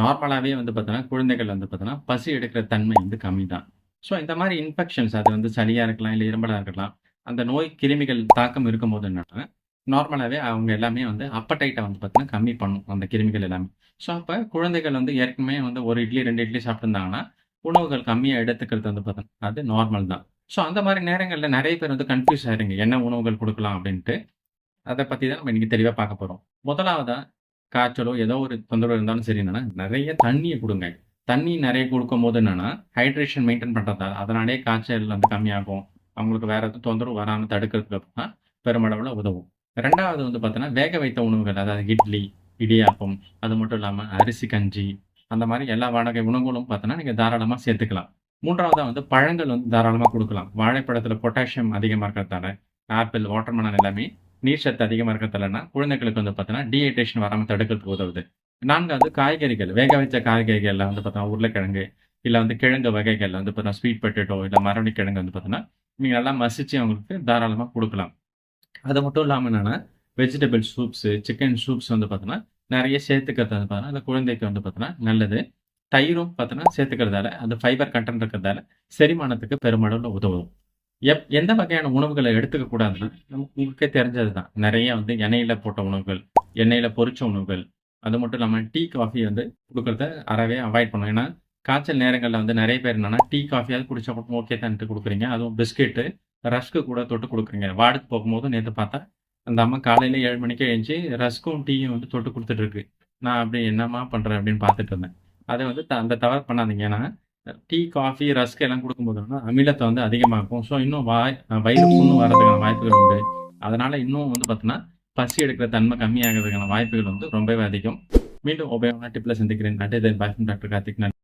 நார்மலாகவே வந்து பார்த்தோன்னா, குழந்தைகள் வந்து பார்த்தோன்னா, பசி எடுக்கிற தன்மை வந்து கம்மி தான். ஸோ இந்த மாதிரி இன்ஃபெக்ஷன்ஸ் அது வந்து சளியாக இருக்கலாம், இல்லை இரும்பலாக இருக்கலாம். அந்த நோய் கிருமிகள் தாக்கம் இருக்கும்போது என்னன்னா, நார்மலாகவே அவங்க எல்லாமே வந்து அப்படைட்ட வந்து பார்த்தீங்கன்னா, கம்மி பண்ணும். அந்த கிருமிகள் எல்லாமே. ஸோ அப்போ குழந்தைகள் வந்து ஏற்கனவே வந்து ஒரு இட்லி, ரெண்டு இட்லி சாப்பிட்டுருந்தாங்கன்னா, உணவுகள் கம்மியாக எடுத்துக்கிறது வந்து பார்த்தோன்னா, அது நார்மல் தான். ஸோ அந்த மாதிரி நேரங்களில் நிறைய பேர் வந்து கன்ஃப்யூஸ் ஆயிருங்க என்ன உணவுகள் கொடுக்கலாம் அப்படின்ட்டு அதை பற்றி தான் நம்ம இன்றைக்கி தெளிவாக பார்க்க போகிறோம் முதலாவதாக காய்ச்சலோ, ஏதோ ஒரு தொந்தரவு இருந்தாலும் சரி என்னன்னா, நிறைய தண்ணியை கொடுங்க தண்ணி நிறைய கொடுக்கும் போது என்னன்னா, ஹைட்ரேஷன் மெயின்டைன் பண்றதால அதனாலேயே காய்ச்சல் வந்து கம்மியாகும். அவங்களுக்கு வேற எதுவும் தொந்தரவு வராமல் தடுக்கிறதுக்கு அப்படின்னா பெருமளவுல உதவும். ரெண்டாவது வந்து பார்த்தோன்னா வேக வைத்த உணவுகள் அதாவது இட்லி, இடியாப்பம், அது மட்டும் இல்லாமல் அரிசி கஞ்சி, அந்த மாதிரி எல்லா வகை உணவுகளும் பார்த்தோன்னா நீங்க தாராளமாக சேர்த்துக்கலாம். மூன்றாவதாக வந்து பழங்கள் வந்து தாராளமாக கொடுக்கலாம் வாழைப்பழத்தில் பொட்டாசியம் அதிகமாக இருக்கிறதால, ஆப்பிள், வாட்டர்மெலன் எல்லாமே நீர் சத்து அதிகமாக இருக்கிறதாலன்னா, குழந்தைகளுக்கு வந்து பார்த்தீங்கன்னா, டீஹைட்ரேஷன் வராமல் தடுக்கிறதுக்கு உதவுது. நான்காவது காய்கறிகள். வேக வச்ச காய்கறிகளில் வந்து பார்த்தீங்கன்னா, உருளைக்கிழங்கு, இல்லை வந்து கிழங்கு வகைகளில் வந்து பார்த்தீங்கன்னா, ஸ்வீட் பொட்டேட்டோ, இல்லை மரவள்ளி கிழங்கு வந்து பார்த்தீங்கன்னா, நீங்கள் நல்லா மசிச்சு அவங்களுக்கு தாராளமாக கொடுக்கலாம் அது மட்டும் இல்லாமல் என்னென்னா வெஜிடபிள் சூப்ஸு சிக்கன் சூப்ஸ் வந்து பார்த்தீங்கன்னா, நிறைய சேர்த்துக்கிறது வந்து பார்த்தீங்கன்னா, அந்த குழந்தைக்கு வந்து பார்த்தீங்கன்னா நல்லது. தயிரும் பார்த்தீங்கன்னா சேர்த்துக்கிறதால, அந்த ஃபைபர் கண்டென்ட் இருக்கிறதால, செரிமானத்துக்கு பெருமளவில் உதவும். எப் எந்த வகையான உணவுகளை எடுத்துக்க கூடாதுன்னா, நமக்கு உங்களுக்கே தெரிஞ்சது தான். நிறைய வந்து எண்ணெயில் போட்ட உணவுகள், எண்ணெயில் பொரிச்ச உணவுகள், அது மட்டும் இல்லாமல் டீ, காஃபி வந்து கொடுக்குறத அறவே அவாய்ட் பண்ணணும். ஏன்னா, காய்ச்சல் நேரங்களில் வந்து நிறைய பேர் என்னன்னா, டீ, காஃபியாவது குடிச்சா கூட ஓகே தான்ட்டு கொடுக்குறீங்க அதுவும் பிஸ்கெட்டு, ரஸ்க்கு கூட தொட்டு கொடுக்குறீங்க வார்டுக்கு போகும்போது நேற்று பார்த்தா, அந்த அம்மா காலையில் ஏழு மணிக்கு எழுஞ்சி ரஸ்க்கும், டீயும் வந்து தொட்டு கொடுத்துட்ருக்கு இருக்கு. நான் அப்படி என்னம்மா பண்ணுறேன் அப்படின்னு பார்த்துட்டு இருந்தேன். அதை வந்து த அந்த தவறு பண்ணாதீங்க. ஏன்னா, டீ, காஃபி, ரஸ்க் எல்லாம் கொடுக்கும்போது என்னன்னா, அமிலத்தை வந்து அதிகமாக்கும். ஸோ இன்னும் வாய் வயிறு புண்ணும் வர்றதுக்கான வாய்ப்புகள் உண்டு. அதனால இன்னும் வந்து பார்த்தீங்கன்னா, பசி எடுக்கிற தன்மை கம்மியாகிறதுக்கான வாய்ப்புகள் வந்து ரொம்பவே அதிகம். மீண்டும் உபயோகமான டிப்ல சந்திக்கிறேன். Until then bye doctor Karthik. நன்றி.